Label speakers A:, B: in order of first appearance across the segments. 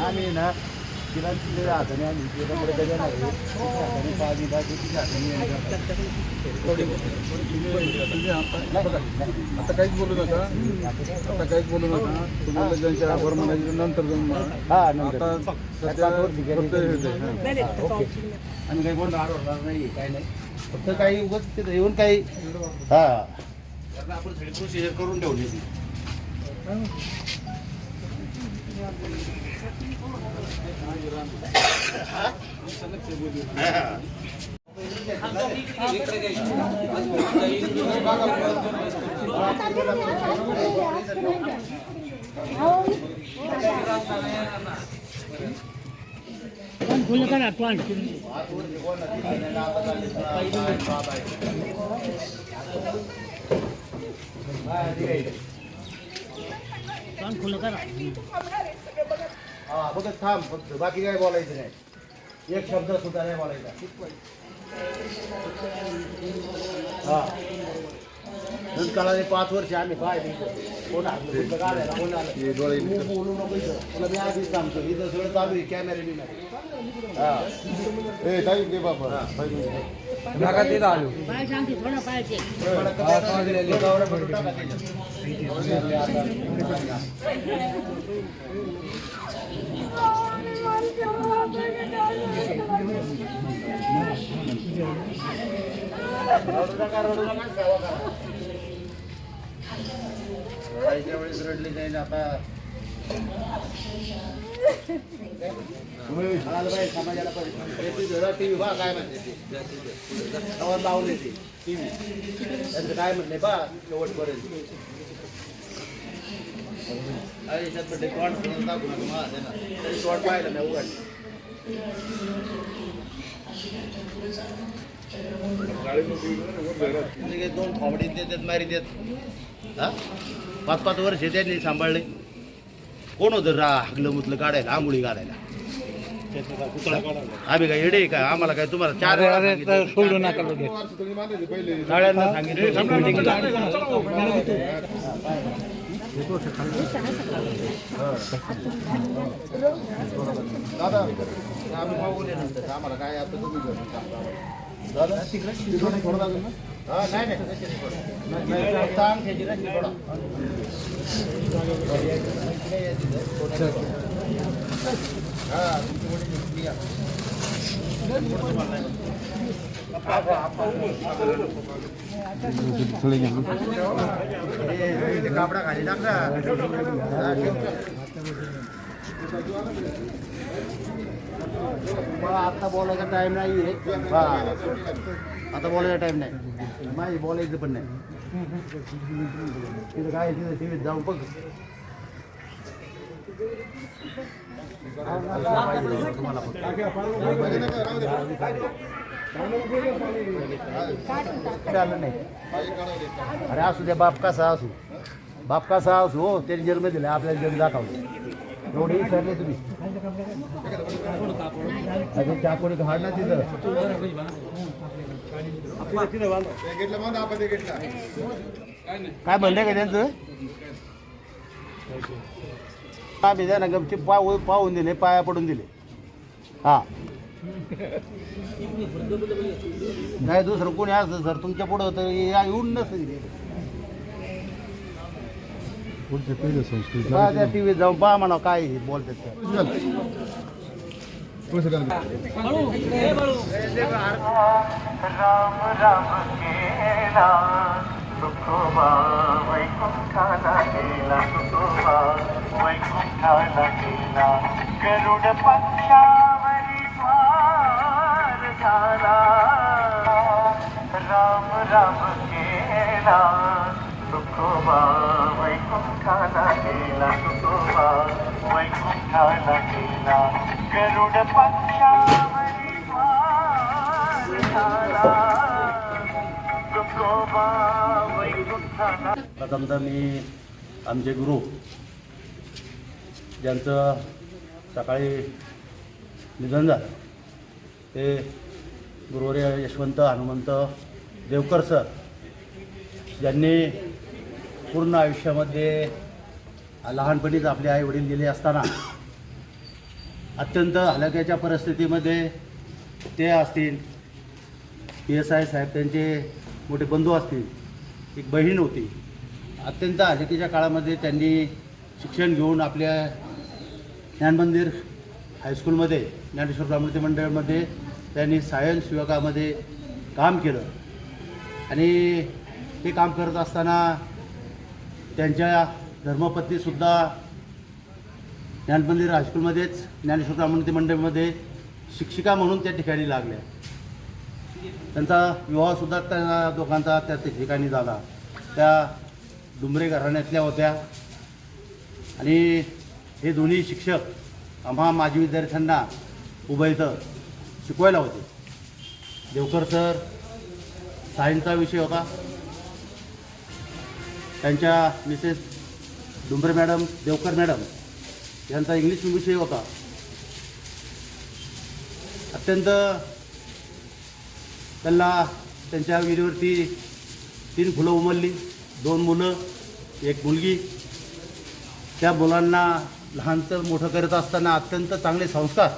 A: आम्ही ना तिला तिच्या हाताने आम्ही तिला पुढे गजा नाही हाताने पाणी भाजी तिच्या हाताने.
B: आता काहीच बोलू नका. आता काहीच बोलू नका. तुम्हाला ज्यांचे आभार म्हणायचे नंतर जाऊन म्हणा. आता सध्या.
A: आम्ही काही कोण अडवणार नाही काय नाही. फक्त काही उगाच तिथं येऊन काही हा. कारण आपण सगळी प्रोसिजर करून ठेवली भूल कर प्लांट बाय ती हा बघत थांब फक्त. बाकी काय बोलायचं नाही. एक शब्द सुद्धा नाही बोलायचा. हा. काळाने पाच वर्ष आम्ही काय कोण कुठलं काढायला, कोण आलं.
B: हे डोळे
A: तू बोलू नको. तुला मी आधीच सांगतो. इथं सगळं चालू आहे. कॅमेरे बी नाही हा.
B: ए, ताई दे बाबा. ताई दे.
C: पाय सांगते थोडा पाहिजे
A: रडायच्या वेळेस रडली जाईल आता समाजाला बा काय म्हणते ते लावले ते टीव्ही त्यांचं काय म्हणले बा शेवटपर्यंत दोन थोबडी देतात मारी देत हा पाच पाच वर्ष त्यांनी सांभाळले कोण होतं रा हगलं मुतलं काढायला आंघोळी घालायला आम्ही काय येडे आहे का? आम्हाला काय तुम्हाला चार वेळा सगळ्यांना सांगितलं. दादा आम्ही मागून नंतर आम्हाला काय आता तुम्ही करून दादा तिकडे थोडं लागेल ना हा नाही नाही नाही नाही, ताण घ्यायची ना ती थोडं. तुमची कापडा खाली आता बोलायचा टाइम नाही आता बोलायचा टाइम नाही माझी बोलायचं पण नाही तिथं काय तिथं टीव्हीत जाऊ बघ तुम्हाला फक्त. नाही. अरे असू द्या बाप कसा असू. बाप कसा असू हो त्याने जन्म दिले आपल्याला जन्म दाखवले. एवढे विसरले तुम्ही अजून चाकोरी घाड ना तिथं. काय म्हणलं का त्यांचं? आम्ही त्यांना गमती पाव पाहून दिले पाया पडून दिले. हा. नाही दुसरं कोणी असतं सर तुमच्या पुढं तर या येऊन नसतं
B: पुढचे पहिले संस्कृती
A: पहा त्या टी व्हीत जाऊन पहा म्हणा काय बोलतात ते.
B: पुढचं गाणं.
D: राम राम केला वैकुंठाला गेला सुखोबा वैकुंठाला गेला गरुड पक्षावरी
A: प्रथमतः मी आमचे गुरु ज्यांचं सकाळी निधन झालं ते गुरुवर्य यशवंत हनुमंत देवकर सर ज्यांनी पूर्ण आयुष्यामध्ये लहानपणीच आपले आई वडील गेले असताना अत्यंत हलक्याच्या परिस्थितीमध्ये ते असतील पी एस आय साहेब त्यांचे मोठे बंधू असतील एक बहीण होती. अत्यंत हलाखीच्या काळामध्ये त्यांनी शिक्षण घेऊन आपल्या ज्ञानमंदिर हायस्कूलमध्ये ज्ञानेश्वर ब्राह्मणती मंडळामध्ये त्यांनी सायन्स विभागामध्ये काम केलं. आणि ते काम करत असताना त्यांच्या धर्मपत्नीसुद्धा ज्ञानमंदिर हायस्कूलमध्येच ज्ञानेश्वर ब्राह्मणती मंडळामध्ये शिक्षिका म्हणून त्या ठिकाणी लागल्या. त्यांचा विवाहसुद्धा त्या दोघांचा त्या ठिकाणी झाला. त्या डुमरे घराण्यातल्या होत्या. आणि हे दोन्ही शिक्षक आम्हा माजी विद्यार्थ्यांना उभं इथं शिकवायला होते. देवकर सर सायन्सचा विषय होता. त्यांच्या Mrs Dumbre madam Devkar madam यांचा इंग्लिश विषय होता. अत्यंत त्यांना त्यांच्या विहिरीवरती तीन फुलं उमलली. दोन मुलं एक मुलगी. त्या मुलांना लहान तर मोठं करत असताना अत्यंत चांगले संस्कार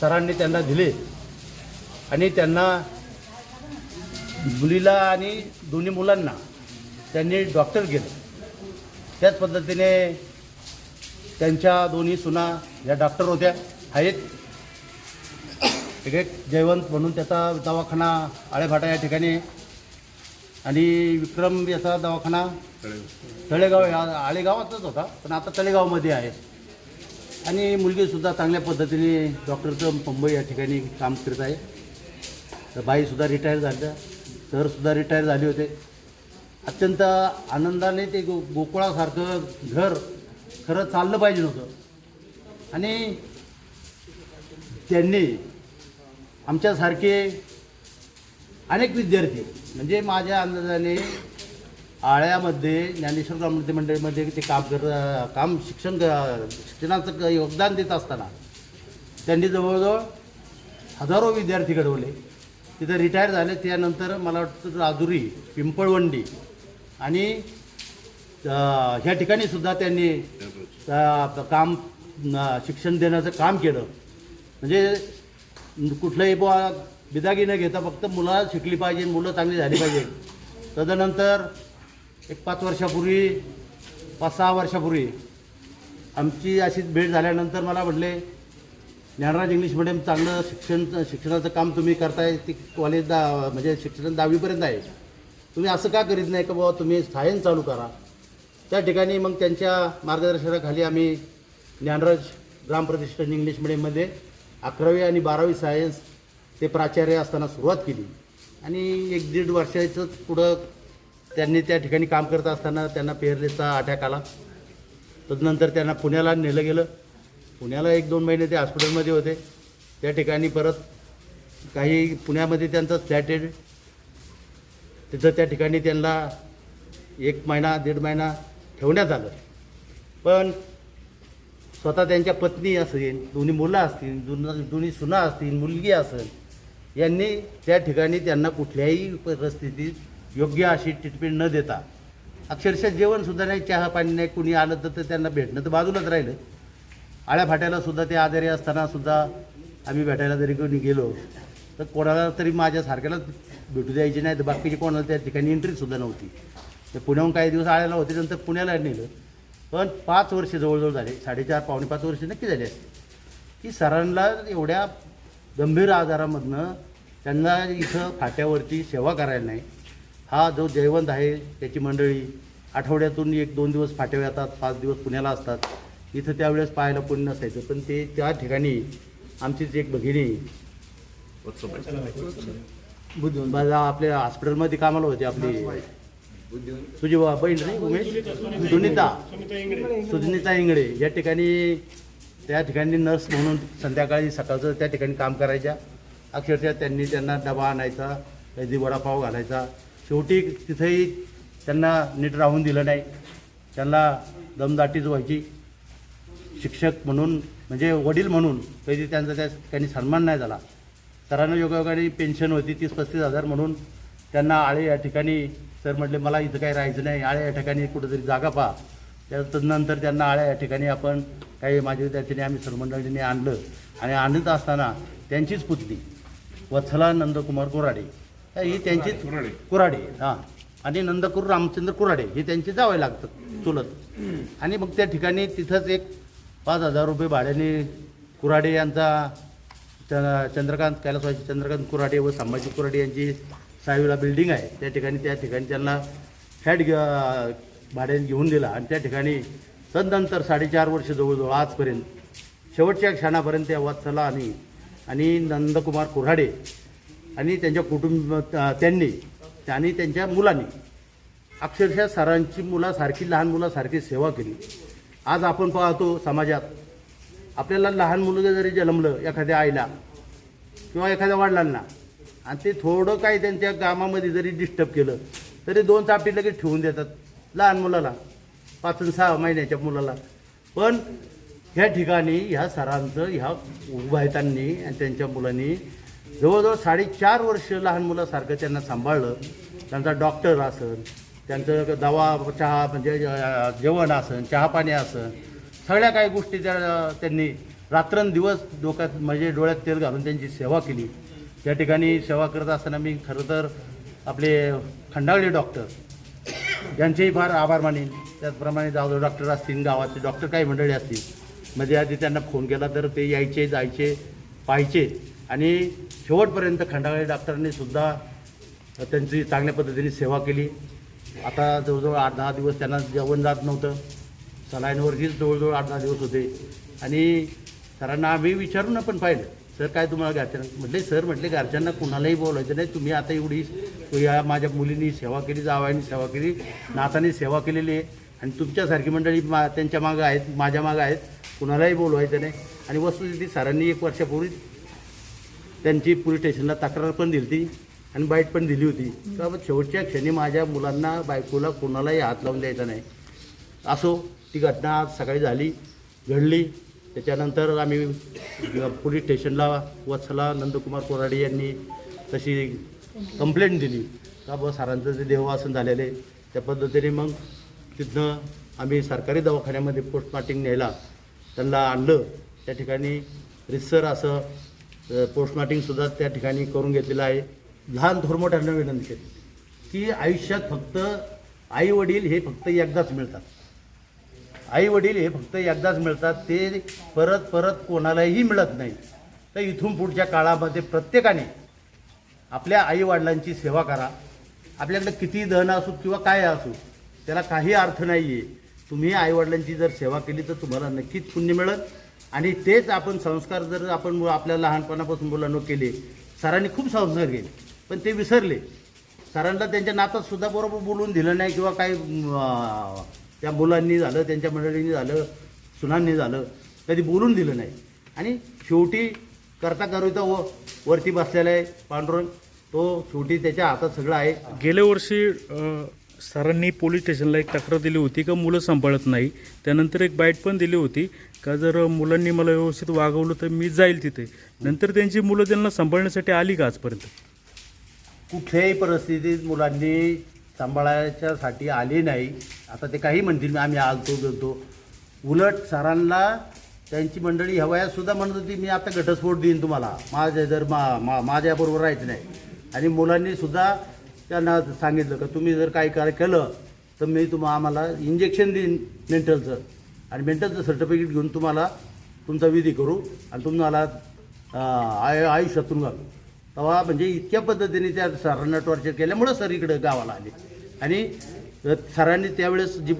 A: सरांनी त्यांना दिले. आणि त्यांना मुलीला आणि दोन्ही मुलांना त्यांनी डॉक्टर केलं. त्याच पद्धतीने त्यांच्या दोन्ही सुना या डॉक्टर होत्या आहेत. एक एक जयवंत म्हणून त्याचा दवाखाना आळेभाटा या ठिकाणी आणि विक्रम याचा दवाखाना तळेगाव या आळेगावातच होता पण आता तळेगावमध्ये आहे. आणि मुलगीसुद्धा चांगल्या पद्धतीने डॉक्टरचं मुंबई या ठिकाणी काम करत आहे. तर बाईसुद्धा रिटायर झाल्या सरसुद्धा रिटायर झाले होते. अत्यंत आनंदाने ते गो गोकुळासारखं घर खरं चाललं पाहिजे होतं आणि त्यांनी आमच्यासारखे अनेक विद्यार्थी म्हणजे माझ्या अंदाजाने आळ्यामध्ये ज्ञानेश्वर ब्राह्मणते मंडळीमध्ये ते काम कर काम शिक्षण शिक्षणाचं क- योगदान देत असताना त्यांनी जवळजवळ हजारो विद्यार्थी घडवले. तिथं रिटायर झाले. त्यानंतर मला वाटतं राजुरी पिंपळवंडी आणि ह्या ठिकाणी सुद्धा त्यांनी काम शिक्षण देण्याचं काम केलं. म्हणजे कुठलंही बुवा बिदागी न घेता फक्त मुलं शिकली पाहिजे मुलं चांगली झाली पाहिजे. तदनंतर एक पाच वर्षापूर्वी पाच सहा वर्षापूर्वी आमची अशीच भेट झाल्यानंतर मला म्हटले ज्ञानराज इंग्लिश मिडियम चांगलं शिक्षण शिक्षणाचं काम तुम्ही करताय ती कॉलेज दा म्हणजे शिक्षण दहावीपर्यंत आहे. तुम्ही असं का करीत नाही का बाबा तुम्ही सायन्स चालू करा. त्या ठिकाणी मग त्यांच्या मार्गदर्शनाखाली आम्ही ज्ञानराज ग्रामप्रतिष्ठान इंग्लिश मिडियममध्ये अकरावी आणि बारावी सायन्स ते प्राचार्य असताना सुरुवात केली. आणि एक दीड वर्षाचं पुढं त्यांनी त्या ठिकाणी काम करत असताना त्यांना पेरलेचा अटॅक आला. तदनंतर त्यांना पुण्याला नेलं गेलं. पुण्याला एक दोन महिने ते हॉस्पिटलमध्ये होते. त्या ठिकाणी परत काही पुण्यामध्ये त्यांचं फ्लॅट आहे. तिथं त्या ठिकाणी त्यांना एक महिना दीड महिना ठेवण्यात आलं. पण स्वतः त्यांच्या पत्नी असेल दोन्ही मुलं असतील दोन दोन्ही सुना असतील मुलगी असेल यांनी त्या ठिकाणी त्यांना कुठल्याही परिस्थितीत योग्य अशी ट्रीटमेंट न देता अक्षरशः जेवणसुद्धा नाही चहा पाणी नाही कुणी आलं तर ते त्यांना भेटणं तर बाजूलाच राहिलं. आळ्या फाट्याला सुद्धा ते आजारी असताना सुद्धा आम्ही भेटायला जरी कोणी गेलो तर कोणाला तरी माझ्यासारख्याला भेटू द्यायची नाही तर बाकीची कोणाला त्या ठिकाणी एंट्रीसुद्धा नव्हती. ते पुण्याहून काही दिवस आळ्याला होते नंतर पुण्याला नेलं. पण पाच वर्ष जवळजवळ झाले साडेचार पावणे पाच वर्ष नक्की झाले असते की सरांना एवढ्या गंभीर आजारामधनं त्यांना इथं फाट्यावरची सेवा करायला नाही. हा जो जयवंत आहे त्याची मंडळी आठवड्यातून एक दोन दिवस फाट्यावर येतात पाच दिवस पुण्याला असतात. इथं त्यावेळेस पाहायला कोणी नसायचं पण ते त्या ठिकाणी आमचीच एक भगिनी बुद्ध माझा आपल्या हॉस्पिटलमध्ये कामाला होते आपली. तुझी बहीण नाही उमेश? सुनीता. सुनीता इंगळे. या ठिकाणी त्या ठिकाणी नर्स म्हणून संध्याकाळी सकाळचं त्या ठिकाणी काम करायच्या. अक्षरशः त्यांनी त्यांना डबा आणायचा कधी वडापाव घालायचा. शेवटी तिथेही त्यांना नीट राहून दिलं नाही. त्यांना दमदाटीच व्हायची. शिक्षक म्हणून म्हणजे वडील म्हणून कधी त्यांचा त्या ठिकाणी सन्मान नाही झाला. सरांना योगायोगाने पेन्शन होती तीस पस्तीस हजार म्हणून त्यांना आळे या ठिकाणी सर म्हटले मला इथं काही राहायचं नाही. आळे या ठिकाणी कुठंतरी जागा पहा. त्यानंतर त्यांना आळ्या या ठिकाणी आपण काही माझ्या विद्यार्थ्यांनी आम्ही सर्वमंडळींनी आणलं. आणि आणत असताना त्यांचीच पुतली वत्सला नंदकुमार कोराडे. ही त्यांचीच कुराडे. हां. आणि नंदकुर रामचंद्र कुराडे हे त्यांचे जावे लागतात चुलत. आणि मग त्या ठिकाणी तिथंच एक पाच हजार रुपये भाड्याने कुराडे यांचा च- चंद्रकांत कैलासवासी चंद्रकांत कुराडे व संभाजी कुराडे यांची साहेबला बिल्डिंग आहे. त्या ठिकाणी त्या ठिकाणी त्यांना फ्लॅट घ- भाड्याने घेऊन दिला आणि त्या ठिकाणी तदनंतर साडेचार वर्ष जवळजवळ आजपर्यंत शेवटच्या क्षणापर्यंत या वत्सला आणि आणि नंदकुमार कुऱ्हाडे आणि त्यांच्या कुटुंब त्यांनी आणि त्यांच्या मुलांनी अक्षरशः सरांची मुलासारखी लहान मुलासारखी सेवा केली. आज आपण पाहतो समाजात आपल्याला लहान मुलं जरी जन्मलं एखाद्या आईला किंवा एखाद्या वडिलांना आणि ते थोडं काही त्यांच्या कामामध्ये जरी डिस्टर्ब केलं तरी दोन चापटी लगेच ठेवून देतात. लहान मुलाला पाच सहा महिन्याच्या मुलाला. पण ह्या ठिकाणी ह्या सरांचं ह्या उभायतांनी आणि त्यांच्या मुलांनी. जवळजवळ साडेचार वर्ष लहान मुलासारखं त्यांना सांभाळलं. त्यांचा डॉक्टर असन त्यांचं दवा चहा म्हणजे जेवण असन चहा पाणी असन. सगळ्या काही गोष्टी त्या त्यांनी रात्रंदिवस डोक्यात म्हणजे डोळ्यात तेल घालून त्यांची सेवा केली. त्या ठिकाणी सेवा करत असताना मी खरं तर आपले खंडागळे डॉक्टर यांचेही फार आभार मानेन. त्याचप्रमाणे जाऊ डॉक्टर असतील गावातले डॉक्टर काही मंडळी असतील. मध्ये आधी त्यांना फोन केला तर ते यायचे जायचे पाहायचे. आणि शेवटपर्यंत खंडागळे डॉक्टरांनी सुद्धा त्यांची चांगल्या पद्धतीने सेवा केली. आता जवळजवळ आठ दहा दिवस त्यांना जेवण जात नव्हतं. सलाईनवरतीच जवळजवळ आठ दहा दिवस होते. आणि सरांना आम्ही विचारून पण पाहिलं. सर काय तुम्हाला घरच्यांना म्हटले सर म्हटले घरच्यांना कुणालाही बोलायचं नाही. तुम्ही आता एवढी या माझ्या मुलींनी सेवा केली जावायनी सेवा केली नाताने सेवा केलेली आहे. आणि तुमच्यासारखी मंडळी मा त्यांच्या मागं आहेत माझ्या मागं आहेत. कुणालाही बोलवायचं नाही. आणि वस्तुस्थिती सरांनी एक वर्षापूर्वी त्यांची पोलीस स्टेशनला तक्रार पण दिली होती आणि बाईट पण दिली होती. तर शेवटच्या क्षणी माझ्या मुलांना बायकोला कोणालाही हात लावून द्यायचा नाही. असो ती घटना आज सकाळी झाली घडली. त्याच्यानंतर आम्ही पोलीस स्टेशनला वत्सला नंदकुमार कोराडे यांनी तशी कंप्लेंट दिली. का ब सरांचं जे देहवासन झालेले त्या पद्धतीने मग तिथनं आम्ही सरकारी दवाखान्यामध्ये पोस्टमार्टिंग न्यायला त्यांना आणलं. त्या ठिकाणी रिसर असं पोस्टमार्टिंगसुद्धा त्या ठिकाणी करून घेतलेलं आहे. लहान थोरमोठ्यांना विनंती केली की आयुष्यात फक्त आई वडील हे फक्त एकदाच मिळतात. आई वडील हे फक्त एकदाच मिळतात ते परत परत कोणालाही मिळत नाही. तर इथून पुढच्या काळामध्ये प्रत्येकाने आपल्या आई वडिलांची सेवा करा. आपल्याकडे किती धन असू किंवा काय असू त्याला काही अर्थ नाही आहे तुम्ही आईवडिलांची जर सेवा केली तर तुम्हाला नक्कीच पुण्य मिळेल. आणि तेच आपण संस्कार जर आपण आपल्या लहानपणापासून मुलांना केले सरांनी खूप संस्कार केले पण ते विसरले. सरांना त्यांच्या नातात सुद्धा बरोबर बोलून दिलं नाही किंवा काही त्या मुलांनी झालं त्यांच्या मंडळींनी झालं सुनांनी झालं कधी बोलून दिलं नाही. आणि शेवटी करता करिता व वरती बसलेला आहे पांडुरंग. तो शेवटी त्याच्या हातात सगळं आहे.
E: गेल्या वर्षी अ, सरांनी पोलीस स्टेशनला एक तक्रार दिली होती का मुलं सांभाळत नाही. त्यानंतर एक बाईट पण दिली होती का जर मुलांनी मला व्यवस्थित वागवलं तर मी जाईल तिथे. नंतर त्यांची मुलं त्यांना सांभाळण्यासाठी आली का आजपर्यंत?
A: कुठल्याही परिस्थितीत मुलांनी सांभाळायच्यासाठी आले नाही. आता ते काही म्हणतील आम्ही आलतो गेलतो. उलट सरांना त्यांची मंडळी ह्या म्हणत होती मी आता घटस्फोट देईन तुम्हाला. माझ्या जर मा मा माझ्याबरोबर राहायचं नाही. आणि मुलांनी सुद्धा त्यांना सांगितलं का तुम्ही जर काही कार्य केलं तर मी तुम्हाला आम्हाला इंजेक्शन देईन मेंटलचं आणि मेंटलचं सर्टिफिकेट घेऊन तुम्हाला तुमचा विधी करू आणि तुम्हाला आय आयुष्यातून घालू तेव्हा म्हणजे इतक्या पद्धतीने त्या सरांना टॉर्चर केल्यामुळं सर इकडं गावाला आले. आणि सरांनी त्यावेळेस जी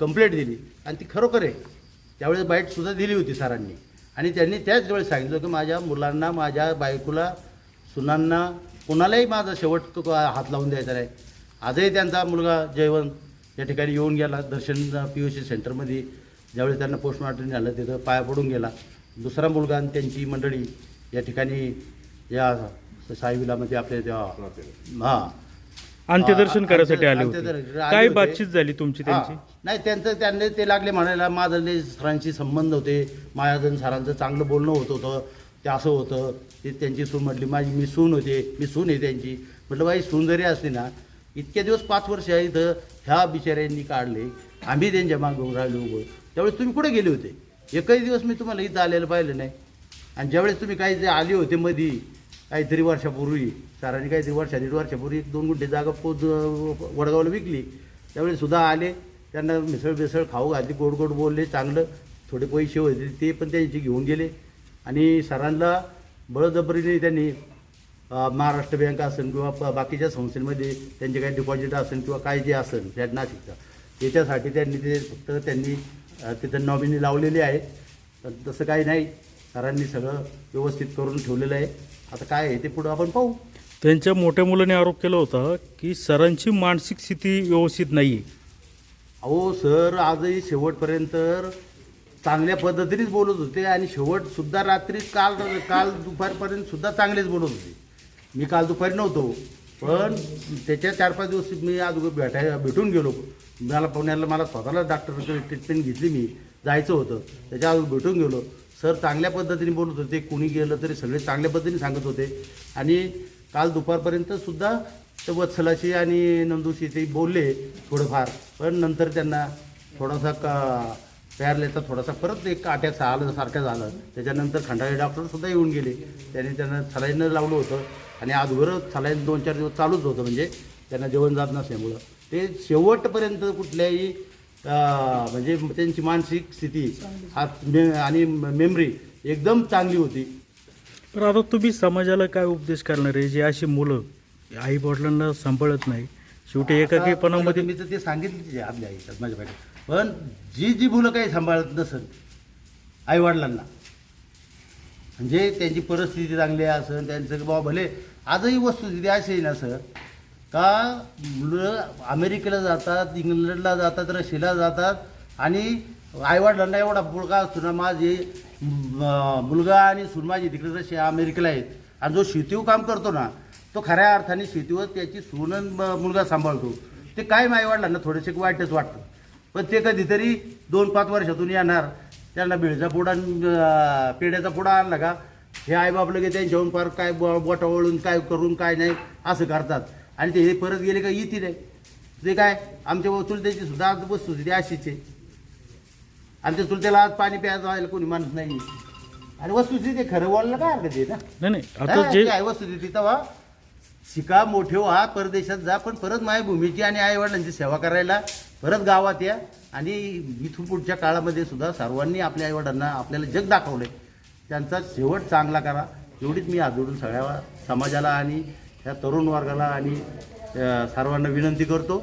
A: कंप्लेंट दिली आणि ती खरोखर आहे. त्यावेळेस बाईटसुद्धा दिली होती सरांनी. आणि त्यांनी त्याच वेळेस सांगितलं की माझ्या मुलांना माझ्या बायकोला सुनांना कोणालाही माझा शेवट हात लावून द्यायचा नाही. आजही त्यांचा मुलगा जयवंत या ठिकाणी येऊन गेला दर्शन पी यू सी सेंटरमध्ये. ज्यावेळेस त्यांना पोस्टमॉर्टम झालं तिथं पाया पडून गेला. दुसरा मुलगा आणि त्यांची मंडळी या ठिकाणी या साईविलामध्ये आपल्या हां.
E: अंत्यदर्शन करायसाठी आले होते. काय. बातचीत झाली तुमची त्यांची.
A: नाही त्यांचं त्यांनी ते लागले म्हणायला माझं सरांशी संबंध होते. माझ्या सरांचं चांगलं बोलणं होत होतं. ते असं होतं. ते त्यांची सून म्हटली माझी मी सून होते. मी सून आहे त्यांची. म्हटलं बाई सून जरी असली ना इतके दिवस पाच वर्ष आहे इथं. ह्या बिचाऱ्यांनी काढले. आम्ही त्यांच्या मागं राहिलो उभं. त्यावेळेस तुम्ही कुठे गेले होते? एकही दिवस मी तुम्हाला इथं आलेलं पाहिलं नाही. आणि ज्यावेळेस तुम्ही काही जे आले होते मधी काहीतरी वर्षापूर्वी सरांनी काहीतरी वर्षा दीड वर्षापूर्वी एक दोन गुंठे जागा पोच वडगावला विकली. त्यावेळी सुद्धा आले त्यांना मिसळ बिसळ खाऊ घातली गोड गोड बोलले चांगलं थोडे पैसे होते ते पण त्यांचे घेऊन गेले. आणि सरांना बळजबरीने त्यांनी महाराष्ट्र बँक असेल किंवा बाकीच्या संस्थेमध्ये त्यांचे काही डिपॉझिट असेल किंवा काय जे असेल त्या नाशिकचा याच्यासाठी त्यांनी ते फक्त त्यांनी तिथं नॉमिनी लावलेली आहे तसं काही नाही. सरांनी सगळं व्यवस्थित करून ठेवलेलं आहे. आता काय आहे ते पुढं आपण पाहू.
E: त्यांच्या मोठ्या मुलाने आरोप केला होता की सरांची मानसिक स्थिती व्यवस्थित नाही आहे
A: अहो सर आजही शेवटपर्यंत चांगल्या पद्धतीनेच बोलत होते आणि शेवटसुद्धा रात्री काल काल दुपारपर्यंत सुद्धा चांगलेच बोलत होते. मी काल दुपारी नव्हतो पण त्याच्या चार पाच दिवस मी आज भेटाय भेटून गेलो. मला पुण्याला मला स्वतःला डॉक्टरकडे ट्रीटमेंट घेतली मी जायचं होतं. त्याच्या आज भेटून गेलो. सर चांगल्या पद्धतीने बोलत होते कोणी गेलं तरी सगळे चांगल्या पद्धतीने सांगत होते. आणि काल दुपारपर्यंत सुद्धा ते वत्सलाशी आणि नंदूशी ते बोलले थोडंफार पण नंतर त्यांना थोडासा का पॅरलेचा थोडासा परत एक अटॅक आलं सारखं झालं. त्याच्यानंतर खंडाळे डॉक्टरसुद्धा येऊन गेले. त्यांनी त्यांना सलाईन लावलं होतं आणि आजभर सलाईन दोन चार दिवस चालूच होतं म्हणजे त्यांना जेवण जात नसल्यामुळं. ते शेवटपर्यंत कुठल्याही म्हणजे त्यांची मानसिक स्थिती हा मे- आणि मेमरी एकदम चांगली होती.
E: तर आता तुम्ही समाजाला काय उपदेश करणार आहे? जे अशी मुलं आई वडिलांना सांभाळत नाही शेवटी एकाकीपणामध्ये
A: मी तर ते सांगितले आपल्या आईच्यात माझ्या पाठी पण जी जी मुलं काही सांभाळत नसत आईवडिलांना म्हणजे त्यांची परिस्थिती चांगली असेल त्यांचं बाबा भले आजही वस्तुस्थिती अशी आहे ना सर का मुलं अमेरिकेला जातात इंग्लंडला जातात रशियाला जातात आणि आईवडिलांना एवढा मुलगा असतो ना माझी मुलगा आणि सून माझी तिकडे रशिया अमेरिकेला आहेत आणि जो शेतीव काम करतो ना तो खऱ्या अर्थाने शेतीवर त्याची सून मुलगा सांभाळतो. ते काय आईवडिलांना थोडेसे वाईटच वाटतं. पण ते कधीतरी दोन पाच वर्षातून येणार. त्यांना बिळचा पुडा पेड्याचा पेढ्याचा पुडा आणला का हे आईबाप लगे त्यांच्याहून फार काय बोटा वळून काय करून काय नाही असं करतात. आणि ते हे परत गेले का येतील. ते काय आमच्या चुलत्याची सुद्धा आज वस्तुस्थिती अशीच. आहे आमच्या चुलत्याला आज पाणी प्यायचं व्हायला कोणी मानत नाही. आणि वस्तुस्थिती खरं बोलायला काय हरकत आहे ना?
E: नाही नाही आता जे
A: ते आहे वस्तुस्थिती तेव्हा शिका मोठे व्हा परदेशात जा पण परत मायभूमीची आणि आईवडिलांची सेवा करायला परत गावात या. आणि इथून पुढच्या काळामध्ये सुद्धा सर्वांनी आपल्या आईवडिलांना आपल्याला जग दाखवले त्यांचा शेवट चांगला करा. एवढीच मी हात जोडून सगळ्या समाजाला आणि ह्या तरुण वर्गाला आणि सर्वांना विनंती करतो.